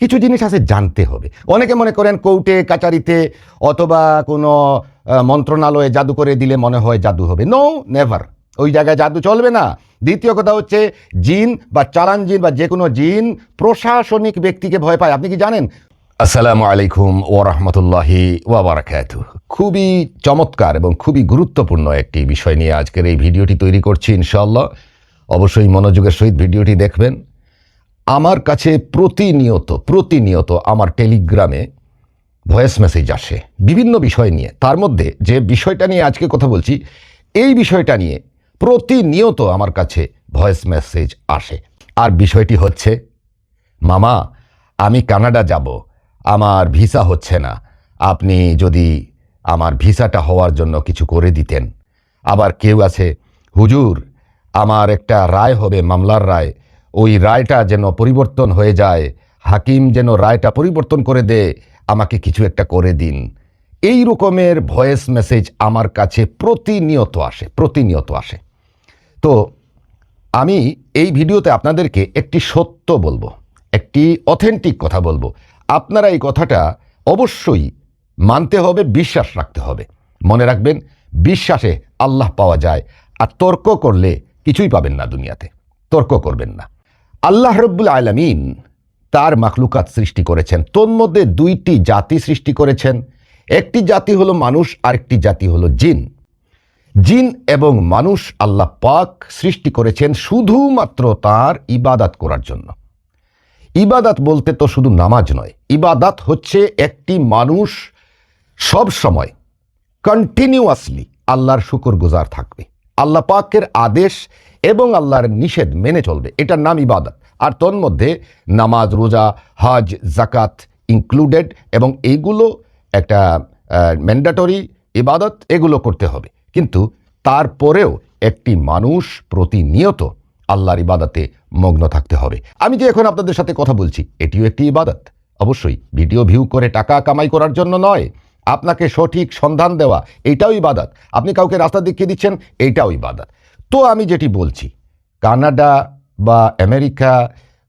কিছু জিনিস আছে জানতে হবে। অনেকে মনে করেন কোর্টে, কাচারিতে অথবা কোনো মন্ত্রণালয়ে জাদু করে দিলে মনে হয় জাদু হবে। নো নেভার ওই জায়গায় জাদু চলবে না। দ্বিতীয় কথা হচ্ছে, জিন বা চালান জিন বা যে কোনো জিন প্রশাসনিক ব্যক্তিকে ভয় পায়। আপনি কি জানেন? আসসালামু আলাইকুম ও রহমতুল্লাহি ওয়াবারাকাতু খুবই চমৎকার এবং খুবই গুরুত্বপূর্ণ একটি বিষয় নিয়ে আজকের এই ভিডিওটি তৈরি করছি ইনশাল্লাহ অবশ্যই মনোযোগের সহিত ভিডিওটি দেখবেন। আমার কাছে প্রতিনিয়ত প্রতিনিয়ত আমার টেলিগ্রামে ভয়েস মেসেজ আসে বিভিন্ন বিষয় নিয়ে। তার মধ্যে যে বিষয়টা নিয়ে আজকে কথা বলছি, এই বিষয়টা নিয়ে প্রতিনিয়ত আমার কাছে ভয়েস মেসেজ আসে। আর বিষয়টি হচ্ছে, মামা, আমি কানাডা যাব, আমার ভিসা হচ্ছে না। আপনি যদি আমার ভিসাটা হওয়ার জন্য কিছু করে দিতেন। আবার কেউ আছে, হুজুর, আমার একটা রায় হবে, মামলার রায়। ওই রায়টা যেন পরিবর্তন হয়ে যায়। হাকিম যেন রায়টা পরিবর্তন করে দে, আমাকে কিছু একটা করে দিন। এই রকমের ভয়েস মেসেজ আমার কাছে প্রতিনিয়ত আসে প্রতিনিয়ত আসে। তো আমি এই ভিডিওতে আপনাদেরকে একটি সত্য বলব, একটি অথেন্টিক কথা বলব। আপনারা এই কথাটা অবশ্যই মানতে হবে, বিশ্বাস রাখতে হবে। মনে রাখবেন, বিশ্বাসে আল্লাহ পাওয়া যায়। আর তর্ক করলে কিছুই পাবেন না দুনিয়াতে, তর্ক করবেন না। আল্লাহ রব্বুল আলমিন তার মাখলুকাত সৃষ্টি করেছেন। তন্মধ্যে দুইটি জাতি সৃষ্টি করেছেন। একটি জাতি হলো মানুষ, আরেকটি জাতি হলো জিন। জিন এবং মানুষ আল্লাহ পাক সৃষ্টি করেছেন শুধুমাত্র তার ইবাদাত করার জন্য। ইবাদাত বলতে তো শুধু নামাজ নয়। ইবাদাত হচ্ছে একটি মানুষ সব সময় কন্টিনিউয়াসলি আল্লাহর শুকর গুজার থাকবে। আল্লাহ পাকের আদেশ এবং আল্লাহর নিষেধ মেনে চলবে। এটার নাম ইবাদত। আর তন্মধ্যে নামাজ, রোজা, হজ জাকাত ইনক্লুডেড এবং এইগুলো একটা ম্যান্ডাটরি ইবাদত, এগুলো করতে হবে। কিন্তু তারপরেও একটি মানুষ প্রতিনিয়ত আল্লাহর ইবাদতে মগ্ন থাকতে হবে। আমি যে এখন আপনাদের সাথে কথা বলছি, এটিও একটি ইবাদত। অবশ্যই ভিডিও ভিউ করে টাকা কামাই করার জন্য নয়। আপনাকে সঠিক সন্ধান দেওয়া এইটাও ইবাদত। আপনি কাউকে রাস্তা দেখিয়ে দিচ্ছেন এইটাও ইবাদত। তো আমি যেটি বলছি, কানাডা বা আমেরিকা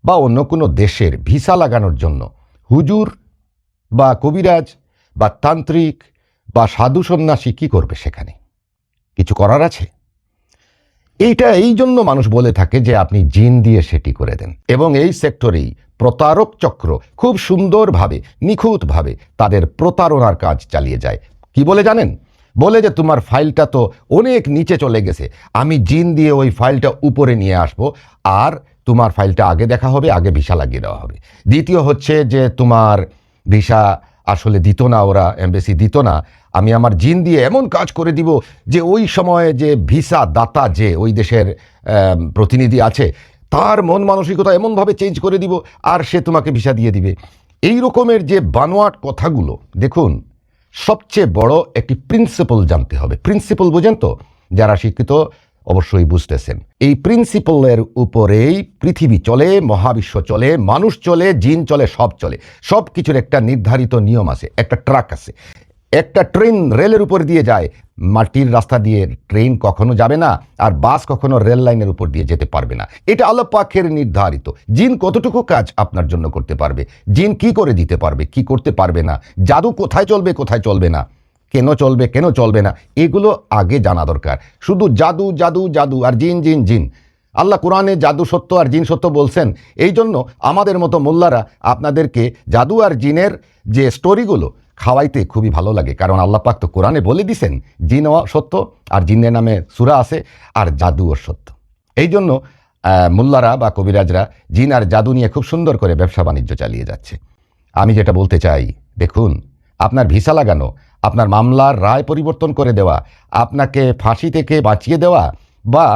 বা অন্য কোনো দেশের ভিসা লাগানোর জন্য হুজুর বা কবিরাজ বা তান্ত্রিক বা সাধু সন্ন্যাসী কী করবে সেখানে? কিছু করার আছে? এইটা এই জন্য মানুষ বলে থাকে যে আপনি জিন দিয়ে সেটি করে দেন এবং এই সেক্টরেই প্রতারক চক্র খুব সুন্দরভাবে, নিখুঁতভাবে তাদের প্রতারণার কাজ চালিয়ে যায়। কি বলে জানেন? বলে যে তোমার ফাইলটা তো অনেক নিচে চলে গেছে। আমি জিন দিয়ে ওই ফাইলটা উপরে নিয়ে আসব আর তোমার ফাইলটা আগে দেখা হবে, আগে ভিসা লাগিয়ে দেওয়া হবে। দ্বিতীয় হচ্ছে যে তোমার ভিসা আসলে দিত না, ওরা এমবেসি দিত না। আমি আমার জিন দিয়ে এমন কাজ করে দিব যে ওই সময়ে যে ভিসা দাতা যে ওই দেশের প্রতিনিধি আছে, তার মন মানসিকতা এমনভাবে চেঞ্জ করে দিব আর সে তোমাকে ভিসা দিয়ে দিবে। এই রকমের যে বানোয়াট কথাগুলো, দেখুন সবচেয়ে বড় একটি প্রিন্সিপল জানতে হবে। প্রিন্সিপল বোঝেন তো? যারা শিক্ষিত, অবশ্যই বুঝতেছেন। এই প্রিন্সিপলের উপরেই পৃথিবী চলে, মহাবিশ্ব চলে, মানুষ চলে, জিন চলে, সব চলে। সব কিছুর একটা নির্ধারিত নিয়ম আছে, একটা ট্রাক আছে। একটা ট্রেন রেলের উপর দিয়ে যায়। মাটির রাস্তা দিয়ে ট্রেন কখনো যাবে না আর বাস কখনো রেল লাইনের উপর দিয়ে যেতে পারবে না। এটা আল্লাহ পাখের নির্ধারিত। জিন কতটুকু কাজ আপনার জন্য করতে পারবে? জিন কি করে দিতে পারবে? কি করতে পারবে না? জাদু কোথায় চলবে কোথায় চলবে না? কেন চলবে কেন চলবে না? এগুলো আগে জানা দরকার। শুধু জাদু জাদু জাদু আর জিন জিন জিন। আল্লাহ কোরআনে জাদু সত্য আর জিন সত্য বলছেন। এই জন্য আমাদের মতো মোল্লারা আপনাদেরকে জাদু আর জিনের যে স্টোরিগুলো খাওয়াইতে খুবই ভালো লাগে। কারণ আল্লাহ পাক তো কোরআনে বলে দিছেন জিনও সত্য আর জিনের নামে সুরা আছে আর জাদুও সত্য। এই জন্য মোল্লারা বা কবিরাজরা জিন আর জাদু নিয়ে খুব সুন্দর করে ব্যবসা বাণিজ্য চালিয়ে যাচ্ছে। আমি যেটা বলতে চাই, দেখুন, আপনার ভিসা লাগানো, আপনার মামলার রায় পরিবর্তন করে দেওয়া, আপনাকে ফাঁসি থেকে বাঁচিয়ে দেওয়া বা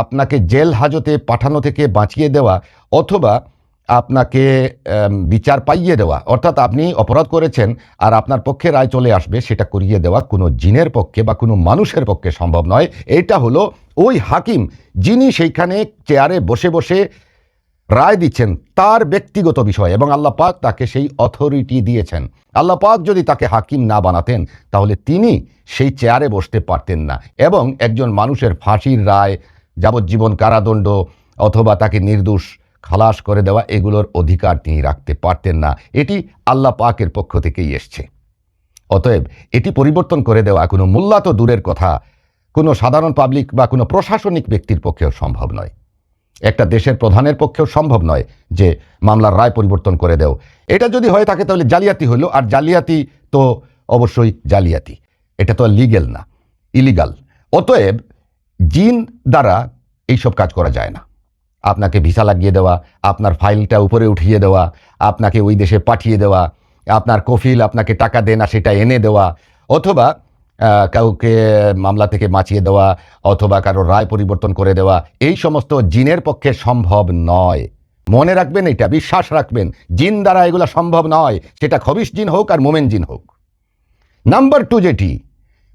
আপনাকে জেল হাজতে পাঠানো থেকে বাঁচিয়ে দেওয়া অথবা আপনাকে বিচার পাইয়ে দেওয়া। অর্থাৎ আপনি অপরাধ করেছেন আর আপনার পক্ষে রায় চলে আসবে, সেটা করিয়ে দেওয়া কোনো জিনের পক্ষে বা কোনো মানুষের পক্ষে সম্ভব নয়। এটা হলো ওই হাকিম যিনি সেইখানে চেয়ারে বসে বসে রায় দিচ্ছেন তার ব্যক্তিগত বিষয় এবং আল্লাহ পাক তাকে সেই অথরিটি দিয়েছেন। আল্লাহ পাক যদি তাকে হাকিম না বানাতেন, তাহলে তিনি সেই চেয়ারে বসতে পারতেন না এবং একজন মানুষের ফাঁসির রায়, যাবজ্জীবন কারাদণ্ড অথবা তাকে নির্দোষ খালাস করে দেওয়া এগুলোর অধিকার তিনি রাখতে পারতেন না। এটি আল্লাহ পাকের পক্ষ থেকেই এসছে। অতএব এটি পরিবর্তন করে দেওয়া কোনো মূল্যা তো দূরের কথা কোনো সাধারণ পাবলিক বা কোনো প্রশাসনিক ব্যক্তির পক্ষেও সম্ভব নয়। একটা দেশের প্রধানের পক্ষেও সম্ভব নয় যে মামলার রায় পরিবর্তন করে দেও। এটা যদি হয়ে থাকে তাহলে জালিয়াতি হলো, আর জালিয়াতি তো অবশ্যই জালিয়াতি। এটা তো লিগেল না ইলিগাল অতএব জিন দ্বারা এইসব কাজ করা যায় না। আপনাকে ভিসা লাগিয়ে দেওয়া, আপনার ফাইলটা উপরে উঠিয়ে দেওয়া, আপনাকে ওই দেশে পাঠিয়ে দেওয়া, আপনার কফিল আপনাকে টাকা দেন না সেটা এনে দেওয়া, অথবা কাউকে মামলা থেকে বাঁচিয়ে দেওয়া, অথবা কারও রায় পরিবর্তন করে দেওয়া, এই সমস্ত জিনের পক্ষে সম্ভব নয়। মনে রাখবেন এটা, বিশ্বাস রাখবেন, জিন দ্বারা এগুলো সম্ভব নয়, সেটা খবিস জিন হোক আর মোমেন জিন হোক। নাম্বার টু যেটি,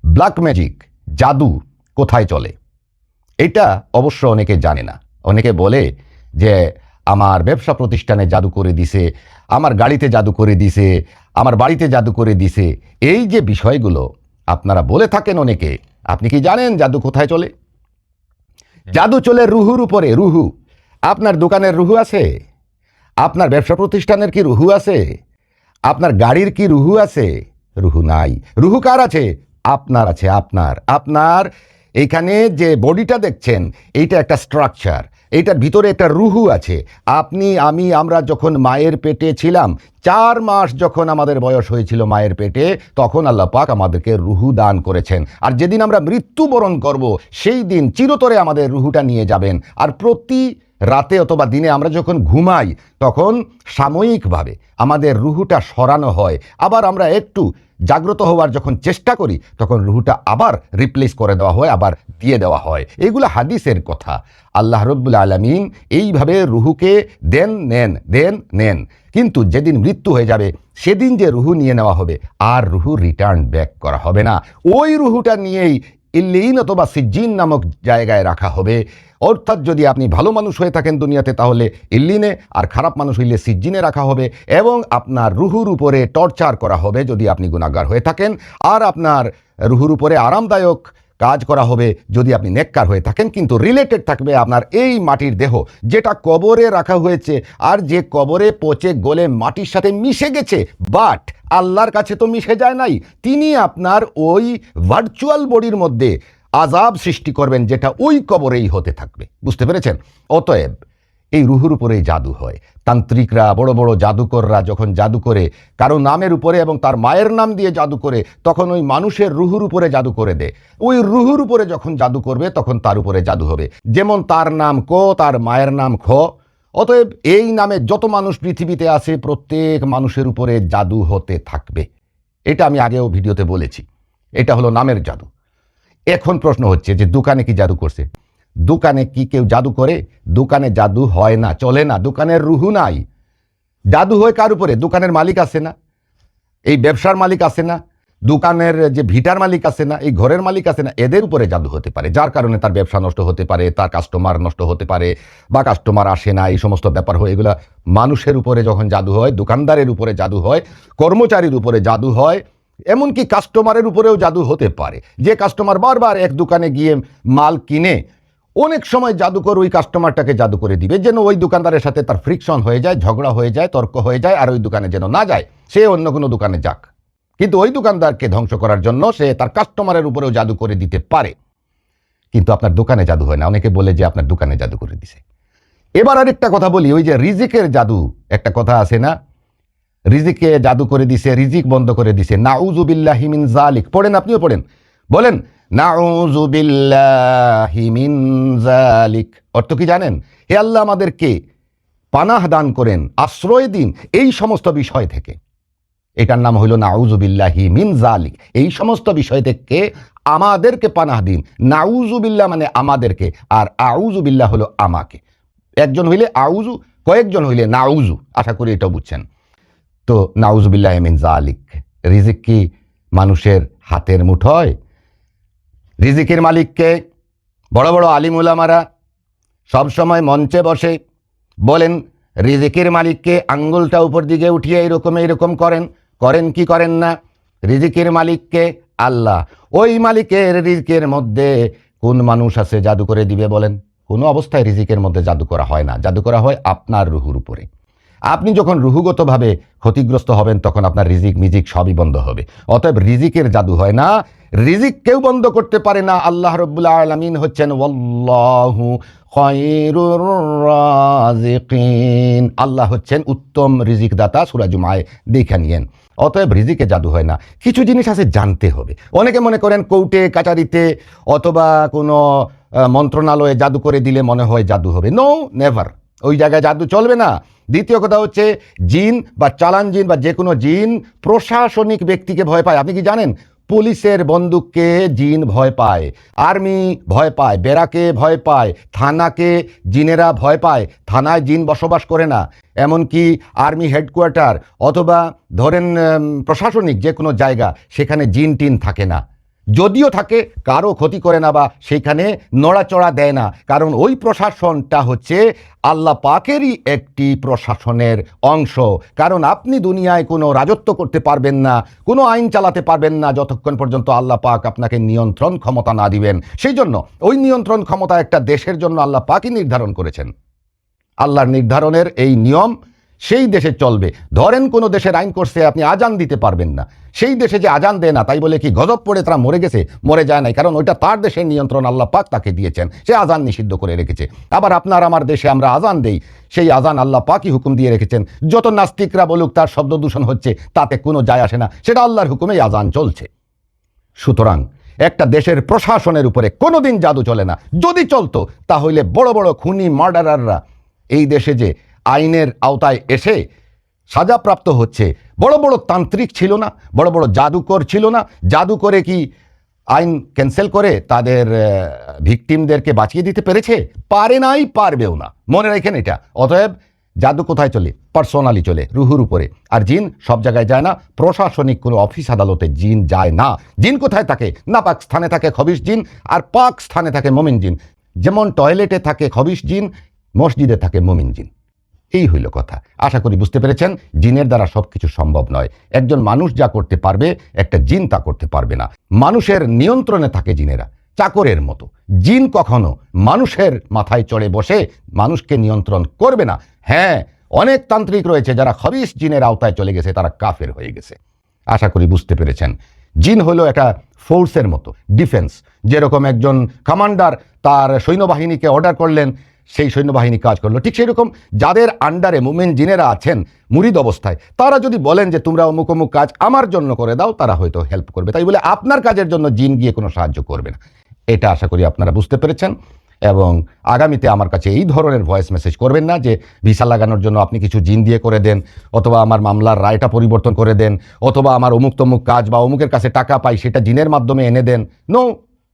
ব্ল্যাক ম্যাজিক, জাদু কোথায় চলে? এটা অবশ্য অনেকে জানে না। অনেকে বলে যে আমার ব্যবসা প্রতিষ্ঠানে জাদু করে দিছে আমার গাড়িতে জাদু করে দিছে আমার বাড়িতে জাদু করে দিছে। এই যে বিষয়গুলো আপনারা বলে থাকেন অনেকে আপনি কি জানেন জাদু কোথায় চলে? জাদু চলে রুহুর উপরে রুহু। আপনার দোকানের রুহু আছে? আপনার ব্যবসা প্রতিষ্ঠানের কি রুহু আছে? আপনার গাড়ির কি রুহু আছে? রুহু নাই। রুহু কার আছে? আপনার আছে আপনার। আপনার এইখানে যে বডিটা দেখছেন এইটা একটা স্ট্রাকচার এইটার ভিতরে একটা রুহু আছে। আপনি, আমি, আমরা যখন মায়ের পেটে ছিলাম, চার মাস যখন আমাদের বয়স হয়েছিল মায়ের পেটে, তখন আল্লাহ পাক আমাদেরকে রুহু দান করেছেন। আর যেদিন আমরা মৃত্যুবরণ করব, সেই দিন চিরতরে আমাদের রুহুটা নিয়ে যাবেন। আর প্রতি রাতে অথবা দিনে আমরা যখন ঘুমাই, তখন সাময়িকভাবে আমাদের রুহুটা সরানো হয়। আবার আমরা একটু জাগ্রত হওয়ার যখন চেষ্টা করি, তখন রুহুটা আবার রিপ্লেস করে দেওয়া হয়, আবার দিয়ে দেওয়া হয়। এগুলো হাদিসের কথা। আল্লাহ রব্বুল আলমিন এইভাবে রুহুকে দেন, নেন দেন, নেন। কিন্তু যেদিন মৃত্যু হয়ে যাবে, সেদিন যে রুহু নিয়ে নেওয়া হবে, আর রুহু রিটার্ন ব্যাক করা হবে না। ওই রুহুটা নিয়েই ইল্লিন অথবা সিজ্জিন নামক জায়গায় রাখা হবে। অর্থাৎ যদি আপনি ভালো মানুষ হয়ে থাকেন দুনিয়াতে, তাহলে ইল্লিনে, আর খারাপ মানুষ হইলে সিজ্জিনে রাখা হবে এবং আপনার রুহুর উপরে টর্চার করা হবে যদি আপনি গুণাগার হয়ে থাকেন। আর আপনার রুহুর উপরে আরামদায়ক কাজ করা হবে যদি আপনি নেককার হয়ে থাকেন, কিন্তু রিলেটেড থাকবে আপনার এই মাটির দেহ, যেটা কবরে রাখা হয়েছে, আর যে কবরে পচে গলে মাটির সাথে মিশে গেছে বাট আল্লাহর কাছে তো মিশে যায় নাই, তিনি আপনার ওই ভার্চুয়াল বডির মধ্যে আজাব সৃষ্টি করবেন, যেটা ওই কবরেই হতে থাকবে। বুঝতে পেরেছেন? অতএব এই রুহুর উপরেই জাদু হয়। তান্ত্রিকরা, বড় বড় জাদুকররা যখন জাদু করে, কারও নামের উপরে এবং তার মায়ের নাম দিয়ে জাদু করে, তখন ওই মানুষের রুহুর উপরে জাদু করে দেয়। ওই রুহুর উপরে যখন জাদু করবে, তখন তার উপরে জাদু হবে। যেমন তার নাম ক, তার মায়ের নাম খ। অতএব এই নামে যত মানুষ পৃথিবীতে আছে, প্রত্যেক মানুষের উপরে জাদু হতে থাকবে। এটা আমি আগেও ভিডিওতে বলেছি। এটা হলো নামের জাদু। এখন প্রশ্ন হচ্ছে যে, দোকানে কি জাদু করছে? দোকানে কি কেউ জাদু করে? দোকানে জাদু হয় না, চলে না, দোকানের রুহু নাই। জাদু হয় কার উপরে? দোকানের মালিক আছে না। এই ব্যবসার মালিক আছে না, দোকানের যে ভিটার মালিক আছে না, এই ঘরের মালিক আছে না, এদের উপরে জাদু হতে পারে। যার কারণে তার ব্যবসা নষ্ট হতে পারে, তার কাস্টমার নষ্ট হতে পারে, বা কাস্টমার আসে না, এই সমস্ত ব্যাপার হয়। এগুলা মানুষের উপরে যখন জাদু হয়, দোকানদারের উপরে জাদু হয়, কর্মচারীর উপরে জাদু হয়, এমনকি কাস্টমারের উপরেও জাদু হতে পারে। যে কাস্টমার বারবার এক দোকানে গিয়ে মাল কিনে অনেক সময় জাদুকর ওই কাস্টমারটাকে জাদু করে দিবে। যেন ওই দোকানদারের সাথে তার ফ্রিকশন হয়ে যায়, ঝগড়া হয়ে যায়, তর্ক হয়ে যায়, আর ওই দোকানে যেন না যায়, সে অন্য কোনো দোকানে যাক। কিন্তু ওই দোকানদারকে ধ্বংস করার জন্য সে তার কাস্টমারের উপরেও জাদু করে দিতে পারে। কিন্তু আপনার দোকানে জাদু হয় না। অনেকে বলে যে আপনার দোকানে জাদু করে দিছে। এবার আরেকটা কথা বলি, ওই যে রিজিকের জাদু, একটা কথা আছে না? রিজিকে জাদু করে দিছে, রিজিক বন্ধ করে দিছে। নাউজুবিল্লাহি মিন জালিক পড়েন আপনিও পড়েন। বলেন নাউজুবিল্লাহি মিন জালিক অর্থ কি জানেন? হে আল্লাহ আমাদেরকে পানাহ দান করেন, আশ্রয় দিন এই সমস্ত বিষয় থেকে। এটার নাম হইল নাউজুবিল্লাহি মিন জালিক এই সমস্ত বিষয় থেকে আমাদেরকে পানাহ দিন। নাউজুবিল্লাহ মানে আমাদেরকে, আর আউজুবিল্লাহ হলো আমাকে। একজন হইলে আউজু কয়েকজন হইলে নাউজু আশা করি এটা বুঝছেন। তো নাউজুবিল্লাহ মিন জালিক রিজিক কি? মানুষের হাতের মুঠোয় রিজিকের মালিককে, বড় বড় আলিমুলামারা সবসময় মঞ্চে বসে বলেন, রিজিকের মালিককে আঙ্গুলটা উপর দিকে উঠিয়ে এরকম এরকম করেন করেন কি করেন না? রিজিকের মালিককে আল্লাহ, ওই মালিকের রিজিকের মধ্যে কোন মানুষ আছে জাদু করে দিবে বলেন? কোনো অবস্থায় রিজিকের মধ্যে জাদু করা হয় না। জাদু করা হয় আপনার রুহুর উপরে। আপনি যখন রুহুগতভাবে ক্ষতিগ্রস্ত হবেন, তখন আপনার রিজিক, মিজিক সবই বন্ধ হবে। অতএব রিজিকের জাদু হয় না। রিজিক কেউ বন্ধ করতে পারে না। আল্লাহ রব্বুল্লা আলমিন হচ্ছেন রাজিকিন। আল্লাহ হচ্ছেন উত্তম রিজিক দাতা সুরাজুমায় দেখে নিয়েন। অতএব রিজিকে জাদু হয় না। কিছু জিনিস আছে জানতে হবে। অনেকে মনে করেন, কোর্টে, কাচারিতে অথবা কোনো মন্ত্রণালয়ে জাদু করে দিলে মনে হয় জাদু হবে। নো নেভার ওই জায়গায় জাদু চলবে না। দ্বিতীয় কথা হচ্ছে জিন বা চালান জিন বা যে কোনো জিন প্রশাসনিক ব্যক্তিকে ভয় পায়। আপনি কি জানেন? পুলিশের বন্দুককে জিন ভয় পায়, আর্মি ভয় পায় বেরাকে ভয় পায়, থানাকে জিনেরা ভয় পায়। থানায় জিন বসবাস করে না, এমনকি আর্মি হেডকোয়ার্টার অথবা ধরেন প্রশাসনিক যে কোনো জায়গা, সেখানে জিন টিন থাকে না। যদিও থাকে কারও ক্ষতি করে না বা সেখানে নড়াচড়া দেয় না। কারণ ওই প্রশাসনটা হচ্ছে আল্লাহ পাকেরই একটি প্রশাসনের অংশ। কারণ আপনি দুনিয়ায় কোনো রাজত্ব করতে পারবেন না, কোনো আইন চালাতে পারবেন না যতক্ষণ পর্যন্ত আল্লাহ পাক আপনাকে নিয়ন্ত্রণ ক্ষমতা না দিবেন। সেই জন্য ওই নিয়ন্ত্রণ ক্ষমতা একটা দেশের জন্য আল্লাহ পাকই নির্ধারণ করেছেন। আল্লাহর নির্ধারণের এই নিয়ম সেই দেশে চলবে। ধরেন কোনো দেশের আইন করছে, আপনি আজান দিতে পারবেন না। সেই দেশে যে আজান দেয় না, তাই বলে কি গজব পড়ে তারা মরে গেছে? মরে যায় নাই। কারণ ওইটা তার দেশের নিয়ন্ত্রণ আল্লাহ পাক তাকে দিয়েছেন। সে আজান নিষিদ্ধ করে রেখেছে। আবার আপনার আমার দেশে আমরা আজান দেই, সেই আজান আল্লাহ পাকই হুকুম দিয়ে রেখেছেন। যত নাস্তিকরা বলুক, তার শব্দ দূষণ হচ্ছে, তাতে কোনো যায় আসে না। সেটা আল্লাহর হুকুমেই আজান চলছে। সুতরাং একটা দেশের প্রশাসনের উপরে কোনোদিন জাদু চলে না। যদি চলতো, তাহলে বড় বড় খুনি, মার্ডারাররা এই দেশে যে আইনের আওতায় এসে সাজাপ্রাপ্ত হচ্ছে। বড় বড় তান্ত্রিক ছিল না, বড় বড় জাদুকর ছিল না। জাদু করে কি আইন ক্যান্সেল করে তাদের ভিকটিমদেরকে বাঁচিয়ে দিতে পেরেছে? পারে নাই, পারবেও না। মনে রাখেন এটা। অতএব জাদু কোথায় চলে? পার্সোনালি চলে, রুহুর উপরে। আর জিন সব জায়গায় যায় না। প্রশাসনিক কোনো অফিস আদালতে জিন যায় না। জিন কোথায় থাকে? না পাক স্থানে থাকে খবিশ জিন, আর পাক স্থানে থাকে মমিন জিন। যেমন টয়লেটে থাকে খবিশ জিন, মসজিদে থাকে মমিন জিন। এই হইল কথা। আশা করি বুঝতে পেরেছেন, জিনের দ্বারা সব কিছু সম্ভব নয়। একজন মানুষ যা করতে পারবে, একটা জিন তা করতে পারবে না। মানুষের নিয়ন্ত্রণে থাকে জিনেরা, চাকরের মতো। জিন কখনো মানুষের মাথায় চড়ে বসে মানুষকে নিয়ন্ত্রণ করবে না। হ্যাঁ অনেক তান্ত্রিক রয়েছে যারা খবিস জিনের আওতায় চলে গেছে, তারা কাফের হয়ে গেছে। আশা করি বুঝতে পেরেছেন। জিন হলো একটা ফোর্সের মতো, ডিফেন্স। যেরকম একজন কমান্ডার তার সৈন্যবাহিনীকে অর্ডার করলেন সেই সৈন্যবাহিনী কাজ করল। ঠিক সেই রকম যাদের আন্ডারে মুমেন জিনেরা আছেন মুরিদ অবস্থায়, তারা যদি বলেন যে তোমরা অমুক অমুক কাজ আমার জন্য করে দাও, তারা হয়তো হেল্প করবে। তাই বলে আপনার কাজের জন্য জিন গিয়ে কোনো সাহায্য করবে না। এটা আশা করি আপনারা বুঝতে পেরেছেন এবং আগামীতে আমার কাছে এই ধরনের ভয়েস মেসেজ করবেন না যে ভিসা লাগানোর জন্য আপনি কিছু জিন দিয়ে করে দেন, অথবা আমার মামলার রায়টা পরিবর্তন করে দেন, অথবা আমার অমুক তমুক কাজ বা অমুকের কাছে টাকা পাই সেটা জিনের মাধ্যমে এনে দেন। নো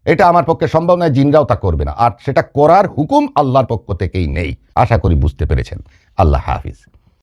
এটা আমার পক্ষে সম্ভব নয়, জিনরাও তা করবে না। আর সেটা করার হুকুম আল্লাহর পক্ষ থেকেই নেই। আশা করি বুঝতে পেরেছেন। আল্লাহ হাফিজ।